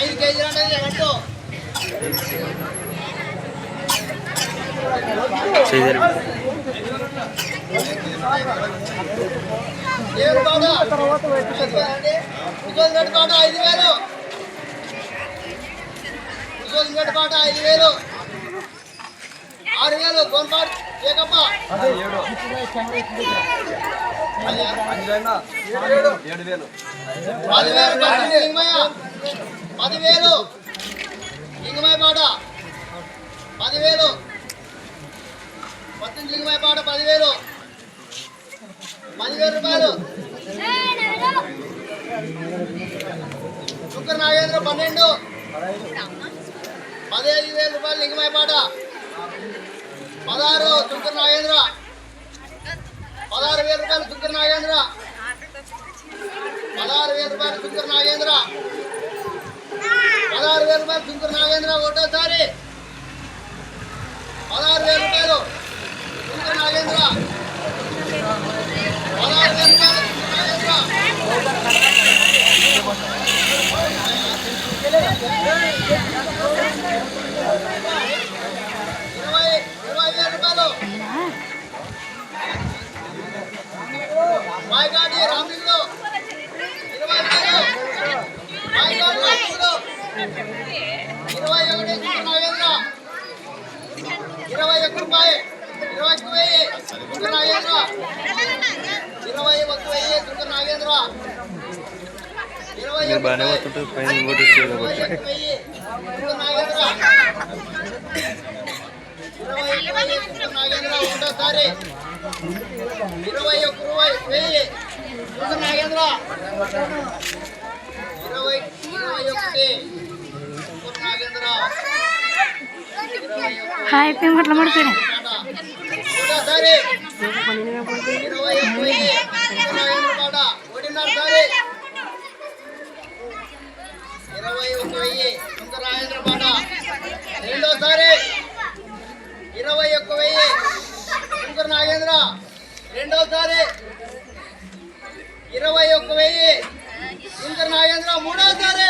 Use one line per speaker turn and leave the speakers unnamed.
ఐదు కేజీలు అంటే కట్టు
చేశారు
ఏడు పాట ఐదు వేలు పాట ఐదు వేలు ఆరు వేలు కొనపాడు ఏకప్ప
ఏడు వేలు
పదివేలు పదివేలు. లింగమైపాట పాట పదివేలు. పద్దెనిమిది లింగమైపాట పాట పదివేలు. పదివేలు రూపాయలు. శుక్ర నాగేంద్ర పన్నెండు. పదిహేను వేల రూపాయలు లింగమైపాట పాట పదహారు శుక్ర నాగేంద్ర. పదహారు వేల రూపాయలు శుక్ర నాగేంద్ర. పదహారు వేల రూపాయలు శుక్ర నాగేంద్ర. శుక్ర నాగేంద్ర ఒకటోసారి పదహారు వేల రూపాయలు. శుక్ర నాగేంద్ర. పదహారు వేల రూపాయలు శుక్ర నాగేంద్ర. ఇరవై ఇరవై వేల రూపాయలు. మాయగాడి రామలింగులు ఇరవై వేలు మాయగాడి రామలింగులు ఇరవై ఒకటి శుక్ర నాగేంద్ర ఇరవై ఒక్క రూపాయి ఇరవై ఒక్క వెయ్యి శుక్ర నాగేంద్ర ఇరవై ఒక్క వెయ్యి శుక్ర నాగేంద్ర ఇరవై
మీరు బాగానే
రూపాయి.
వస్తుంటారు పైన ఇంకోటి
ఇరవై ఒక్క రూపాయి వెయ్యి నాగేంద్ర ఒకటి నాగేంద్ర
హాయ్
ఒకటోసారి ఇరవై ఒక్క వెయ్యి శుక్ర నాగేంద్ర పాట ఒకటిన్నరసారి ఇరవై ఒక వెయ్యి శుక్ర నాగేంద్ర పాట రెండోసారి. ఇరవై ఒక్క వెయ్యి. శంకర్ నాగేంద్ర. రెండోసారి. ఇరవై ఒక్క వెయ్యి. శంకర్ నాగేంద్ర. మూడోసారి.